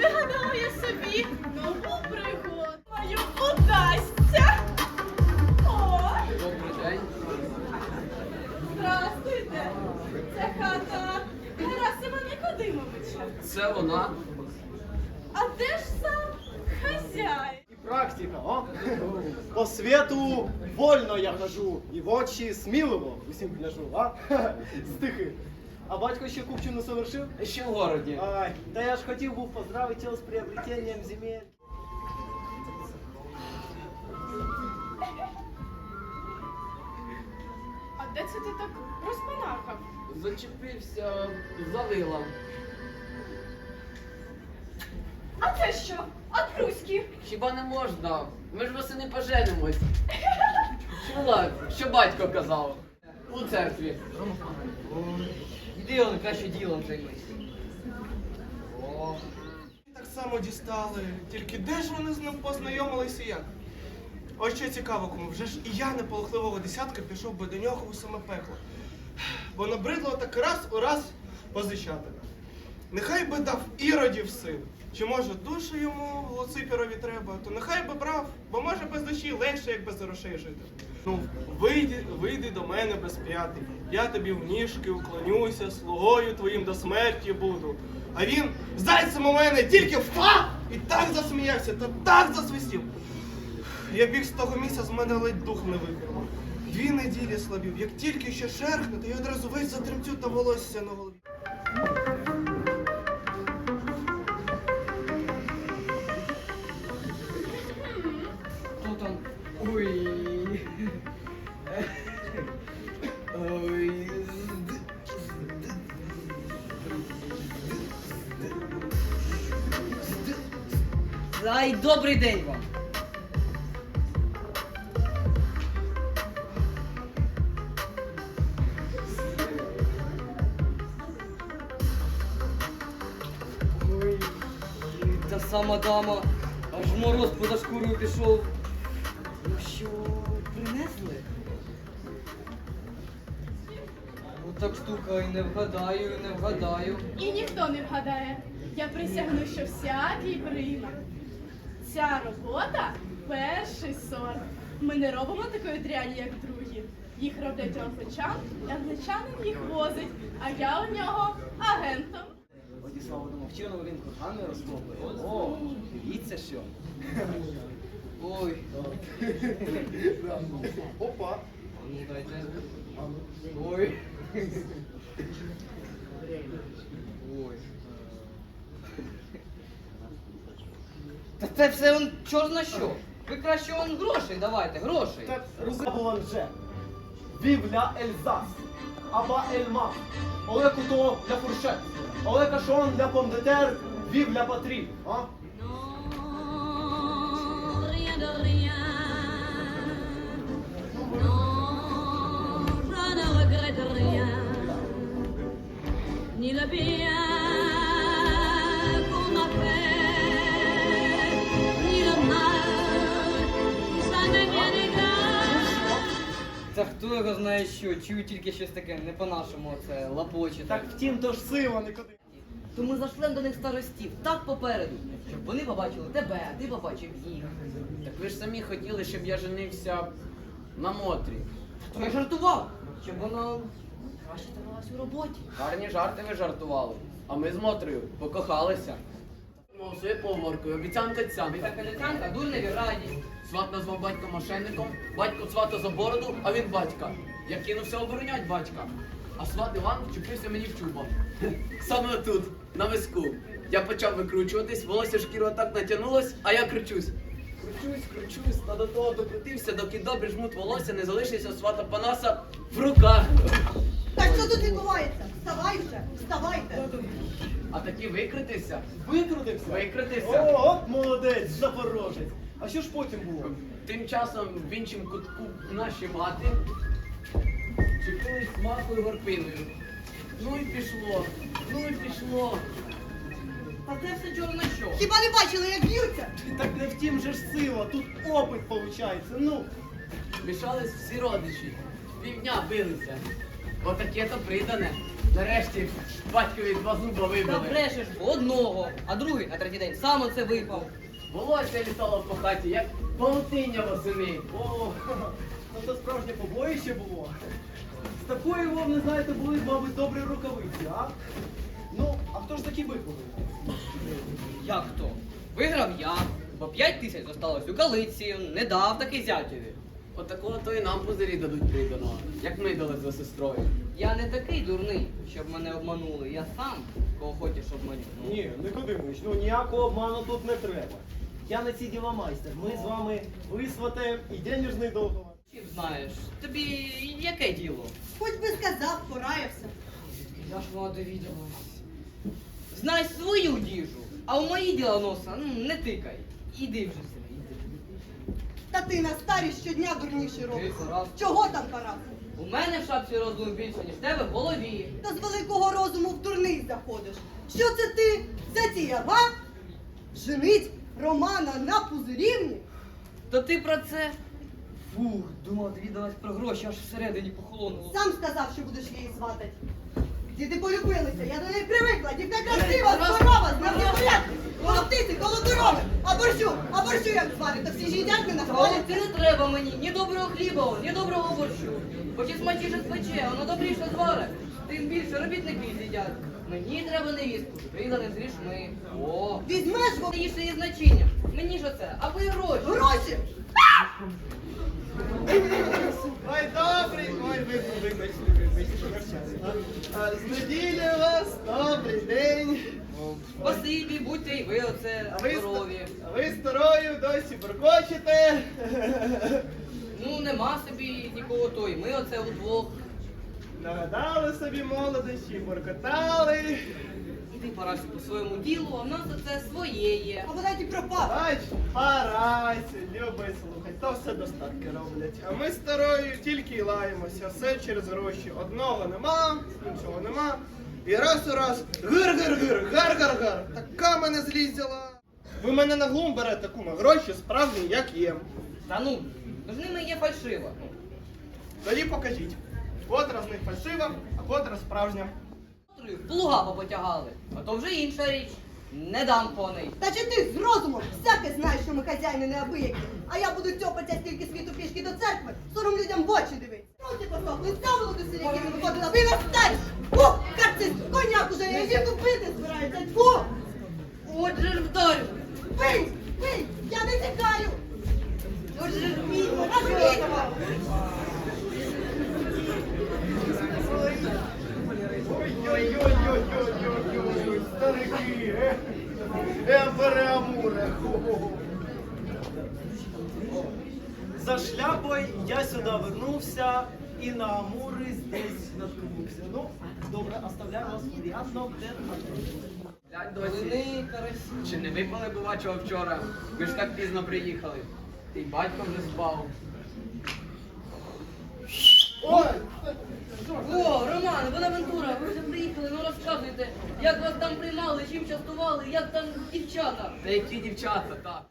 тобі нову пригоду. Мою удасться. О, Добрий день. здравствуйте. Це хата Герасима Никодимовича. Це вона. А де ж сам хазяїн? І практика, о? По світу вольно я хожу, і в очі сміливо усім гляжу, а? Стихи. А батько ще купчину совершив? Ще в городі. Ай, та я ж хотів був поздравити його з приобретенням земель. А де це ти так розпанахав? Зачепився за вила. А це що? Откруськи. Хіба не можна? Ми ж восени поженимось. Чула, що батько казав у церкві. Іди краще ділом займись. Так само дістали. Тільки де ж вони з ним познайомилися і як? Ось що цікаво кому, вже ж і я неполохливого десятка пішов би до нього у саме пекло. Бо набридло так раз у раз позичати. Нехай би дав іродів син. Чи може душу йому Луципірові треба, то нехай би брав, бо може без душі легше, як без грошей жити. Ну, вийди, вийди до мене безп'ятий. Я тобі в ніжки уклонюся, слугою твоїм до смерті буду. А він зайцем у мене тільки фа! І так засміявся, та так засвистів. Я біг з того місця, з мене ледь дух не випив. Дві неділі слабів, як тільки ще шерхне, то я одразу весь затремтю та волосся на голові. Ой. Ай, добрий день вам. Ой, та сама дама, аж мороз поза шкурою пішов. Так штука, і не вгадаю, і не вгадаю. І ніхто не вгадає. Я присягну, що всякий прийме. Ця робота перший сорт. Ми не робимо такої дряні, як другі. Їх роблять англичан, і англичанин їх возить, а я у нього агентом. Владислав думав, вчора він коханий розкопує. О, дивіться що. Ой, Опа. Ой. Та це все он чорна що? Ви краще он грошей давайте, грошей. Рука Буланже. Вів ля Ельзас. Аба Ельма. Оле куто для фуршет. Оле кашон для помдетер. Вів ля патрі. А? Non, rien de rien. Non, je ne regrette rien. Та хто його знає що, чую тільки щось таке, не по-нашому це лапоче. Так втім, то ж сила не куди. То ми зашлем до них старостів, так попереду, щоб вони побачили тебе, а ти побачив їх. Так ви ж самі хотіли, щоб я женився на Мотрі. То я жартував, щоб воно краще давалось у роботі. Гарні жарти ви жартували. А ми з Мотрою покохалися. Мов своєю поговоркою, обіцянка ця. Ти така дурневі раді. Сват назвав батька мошенником, батько свата за бороду, а він батька. Я кинувся оборонять батька. А сват Іван вчепився мені в чуба. Саме тут, на виску. Я почав викручуватись, волосся шкіра так натягнулось, а я кручусь. Кручусь, кручусь, та до того докрутився, доки добре жмут волосся, не залишився свата Панаса в руках. Так що тут відбувається? Вставай вже, вставайте. А таки викритися. Викрутився. Викритися. О, от молодець, запорожець. А що ж потім було? Тим часом в іншому кутку наші мати чепились макою горпиною. Ну і пішло, ну і пішло. Та це все чорна що? Хіба не бачили, як б'ються? Так не втім же ж сила, тут опит виходить. Ну, Мішались всі родичі. Півдня билися. Отаке то придане. Нарешті батькові два зуба Та вибили. брешеш одного, а другий на третій день сам оце випав. Волосся літало по хаті, як паутиння восени. О, ну це справжнє побоїще було. З такої вовни, знаєте, були, мабуть, добрі рукавиці, а? Ну, а хто ж таки виповнив? Як то? Виграв я, бо п'ять тисяч зосталось у калиці, не дав таки зятєві. Отакого то і нам пузирі дадуть приданого, як ми дали за сестрою. Я не такий дурний, щоб мене обманули. Я сам кого хочеш обманю. Ну, Ні, Никодимович, ну ніякого обману тут не треба. Я на ці діла майстер. Ми з вами висватаємо і денежний договор. Чим знаєш, тобі яке діло? Хоч би сказав, пораявся. Я ж вона довідалась. Знай свою діжу, а у мої діла носа ну, не тикай. Іди вже собі, іди. На старість щодня дурніше раз. Чого там пора? У мене в шапці розуму більше, ніж в тебе в голові. Та з великого розуму в дурний заходиш. Що це ти затіяв, а? Женить Романа на пузирівні? То ти про це? Фух, думав, довідалась про гроші, аж всередині похолонуло. Сам сказав, що будеш її зватати. Діти полюбилися, я до неї привикла. Дівка красива, здорова, з а я зварю, то всі ж їдять мене Але це ти не треба мені ні доброго хліба, ні доброго борщу. Хоч і смачніше спече, воно добріше зваре. Тим більше робітники з'їдять. Мені треба невістку, приданих з грішми. О, Візьмеш бо її значення. Мені ж оце, аби гроші. гроші. Ой, добрий, ой, ви, вибачте, вибачте, А, З неділі вас, добрий день. Спасибі, будьте і ви оце А ви, здорові. а ви старою досі буркочете. Ну, нема собі нікого той. Ми оце удвох. Нагадали собі молодості, буркотали. Іди парасю по своєму ділу, а в нас оце своє є. А вона ті. Бач, парайся, любить слухать, то все достатки роблять. А ми з старою тільки й лаємося, все через гроші. Одного нема, іншого нема. І раз у раз гир-гир-гир, гар-гар-гар. Така мене злість взяла. Ви мене на глум берете, кума, гроші справжні, як є. Та ну, з ними є фальшива. Тоді покажіть. Котра з них фальшива, а котра справжня. котрою Плуга попотягали, а то вже інша річ. Не дам коней. Та чи ти з розумом всяке знаєш, що ми хазяїни неабиякі, а я буду цьопатися стільки світу пішки до церкви, сором людям в очі дивись. Руки посохли, ставило до селі, які не виходила, ви на старість! Фу, карцис, коняк уже, я жінку бити збираюся, фу! Отже ж вдарю. Пий, пий, я не тікаю! Отже ж відьма, на Ой-ой-ой-ой-ой-ой, старики, е? Амуре. За шляпою я сюди вернувся і на Амури здесь наткнувся. Ну, добре, оставляю вас приятно Глянь досі. Карасі. Чи не випали бувачого вчора? Ми ж так пізно приїхали. Ти батько вже спав. Ой! О, Роман, Бонавентура, ви вже приїхали, ну розказуйте, як вас там приймали, чим частували, як там дівчата. Та які дівчата, так.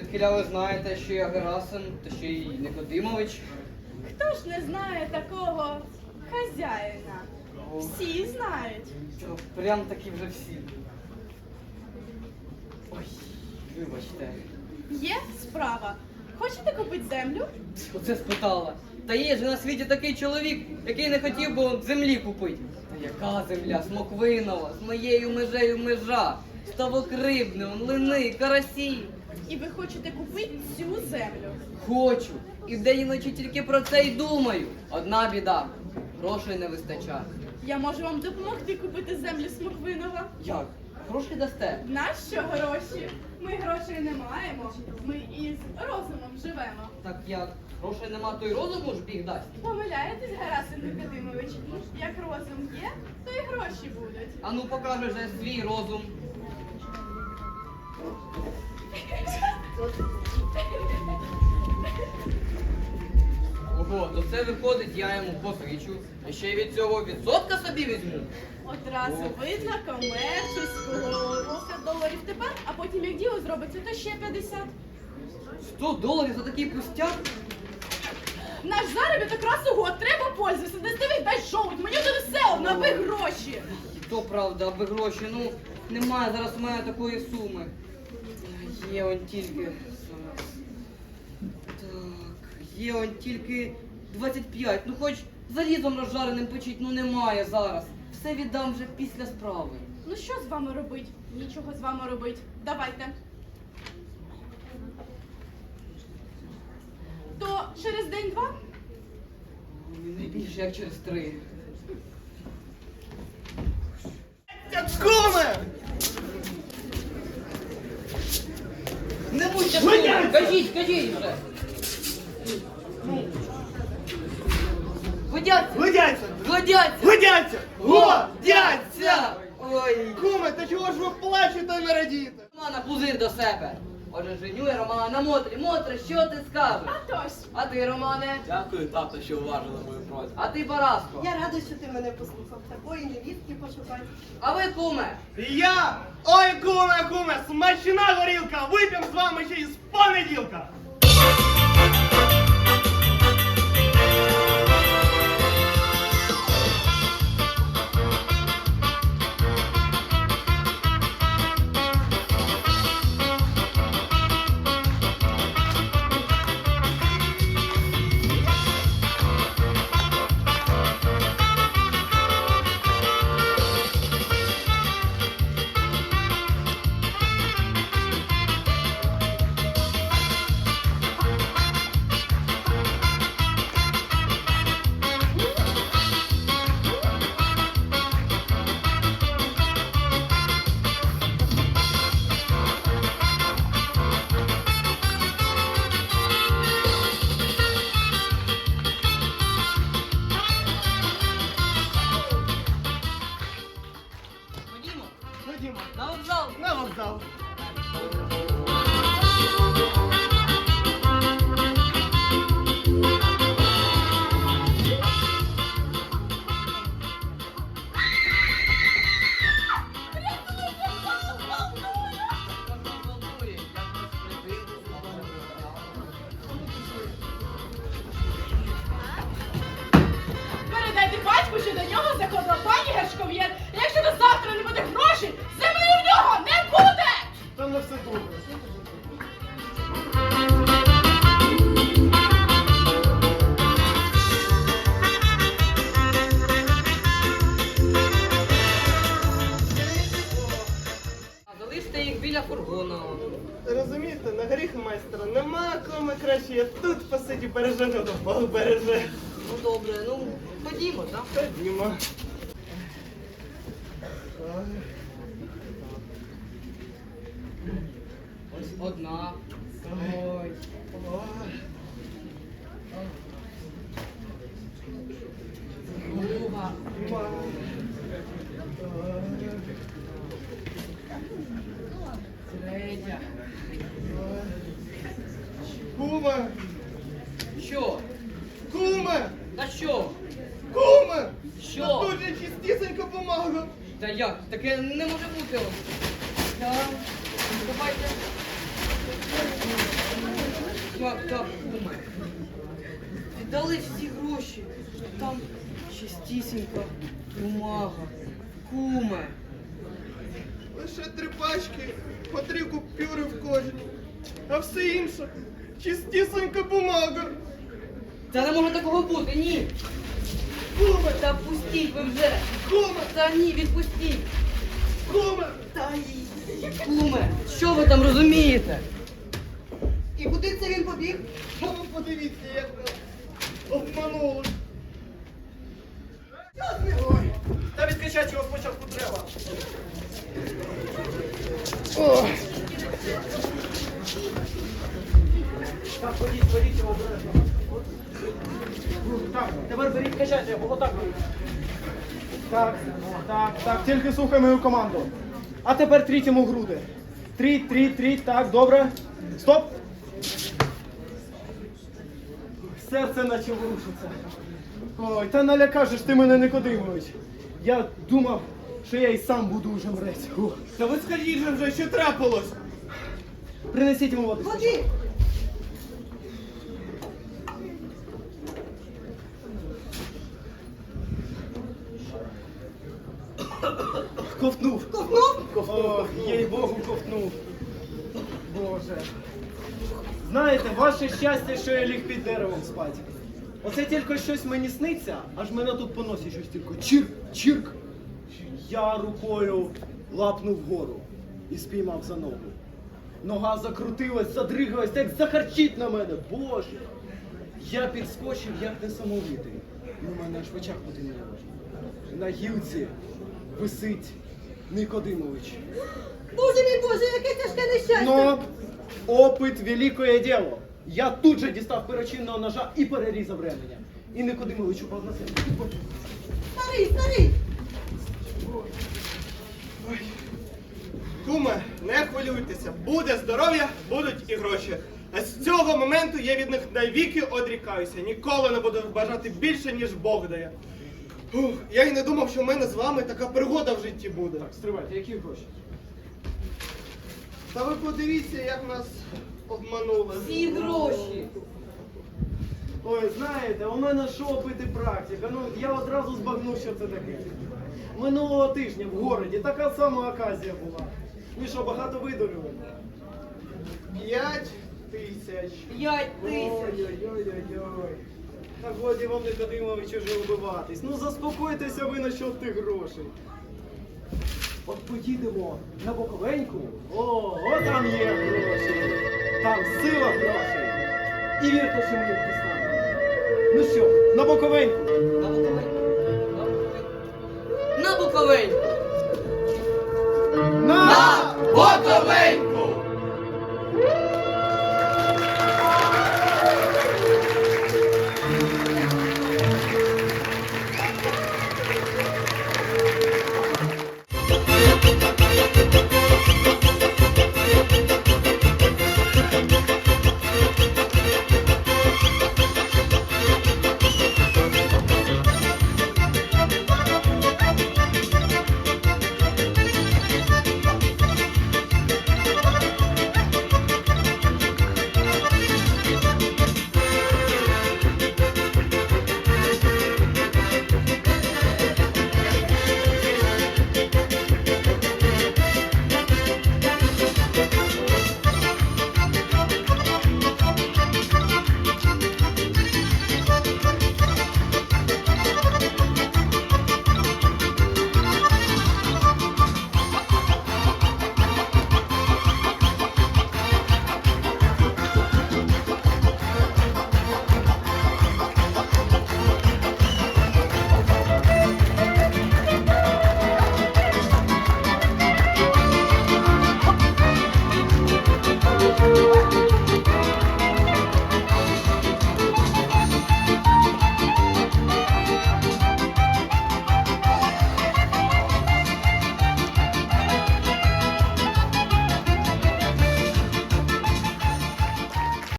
Звідки ви знаєте, що я Герасим, та ще й Никодимович? Хто ж не знає такого хазяїна? Всі знають. Що, прям таки вже всі. Ой, вибачте. Є справа. Хочете купити землю? Оце спитала. Та є ж на світі такий чоловік, який не хотів би землі купити. Та яка земля? Смоквинова, з моєю межею межа. Ставок рибний, он карасі. І ви хочете купити цю землю? Хочу. І вдень і вночі тільки про це й думаю. Одна біда. Грошей не вистачає. Я можу вам допомогти купити землю Смоквинова. Як? Гроші дасте? Нащо гроші? Ми грошей не маємо. Ми із розумом живемо. Так як грошей нема, то й розуму ж біг дасть. Помиляєтесь, Герасим Никодимович? Як розум є, то і гроші будуть. А ну покажи же свій розум. Ого, то це виходить, я йому позичу. І ще й від цього відсотка собі візьму. Одразу видно комерційського 50 доларів тепер, а потім як діло зробиться, то ще 50. 100 доларів за такий пустяк? Наш заробіток раз у год треба пользуватися, не стивить дай шоу, мені вже все одно, аби гроші. І то правда, аби гроші, ну немає зараз у мене такої суми. Є он тільки. зараз. Так, є он тільки 25. Ну хоч залізом розжареним печить, ну немає зараз. Все віддам вже після справи. Ну що з вами робить? Нічого з вами робить. Давайте. То через день-два Не більше як через три. Куме! Не будьте шумні, кажіть, кажіть вже. Годяться! Годяться! Годяться! Годяться! Годяться! Ой! Куме, та чого ж ви плачете не радієте? Мана пузир до себе. Отже, женює Романа на Мотрі. Мотре, що ти скажеш? Атось. А ти, Романе? Дякую, тато, що уважили мою просьбу. А ти, Параско? Я рада, що ти мене послухав. Такої невістки пошукати. А ви, куме? Я! Ой, куме, куме, смачна горілка! Вип'ємо з вами ще й з понеділка! Біля фургона. Розумієте, на гріх майстра нема кому краще, я тут посиді береженого, Бог береже. Ну добре, ну ходімо, так? Ходімо. Ось одна. Ой. Друга. Третя. Куме! Що? Куме! Та що? Куме! Що? Тут же чистісенька бумага. Та як? Таке не може бути. Так. Давайте. Так, так, куме. Віддали всі гроші. Там чистісінька бумага. Куме. Лише три пачки, по три купюри в кожній. А все інше чистісенька бумага. Та не може такого бути, ні. Куме! Та пустіть ви вже. Куме! Та ні, відпустіть. Куме! Та й. Куме, що ви там розумієте? І куди це він побіг? А ви подивіться, як нас обманули. Ой, та відкачати його спочатку треба. Його обережно. Так, тепер беріть качайте отак. Так, тільки слухай мою команду. А тепер тріть йому груди. Тріть, тріть, тріть, так, добре. Стоп! Серце наче ворушиться. Ой, та налякажеш ти мене Никодимович. Я думав, що я і сам буду уже мрець. Та ви скажіть же вже, що трапилось? Принесіть йому води. Води! Ковтнув. Ковтнув? Ковтнув. Їй Богу, ковтнув. Боже. Знаєте, ваше щастя, що я ліг під деревом спати. Оце тільки щось мені сниться, аж мене тут поносить щось тільки. Чирк, чирк. Я рукою лапнув вгору і спіймав за ногу. Нога закрутилась, задригалась, як захарчить на мене. Боже. Я підскочив, як несамовитий. У мене аж в очах потемніло. На гілці висить Никодимович. Боже мій Боже, яке тяжке нещастя! Но опит великое дело. Я тут же дістав перочинного ножа і перерізав ременя. І Никодимович упав на землю. Старий, старий! Куме, не хвилюйтеся, буде здоров'я, будуть і гроші. А з цього моменту я від них навіки одрікаюся. Ніколи не буду бажати більше, ніж Бог дає. Ух, я й не думав, що в мене з вами така пригода в житті буде. Так, стривайте, які гроші? Та ви подивіться, як нас обманули. Всі гроші. Ой, знаєте, у мене що опит і практика. Ну, я одразу збагнув, що це таке. Минулого тижня в городі така сама оказія була. Ви що, багато видурили? П'ять тисяч. П'ять тисяч. Ой-ой-ой-ой-ой. Та годі вам Никодимович уже вбиватись. Ну заспокойтеся ви насчет тих грошей. От поїдемо на Боковеньку. О, о там є гроші. Там сила грошей. І вірте, що ми їх дістанемо. Ну що, на Боковеньку? Буковеньку. На! Боковеньку!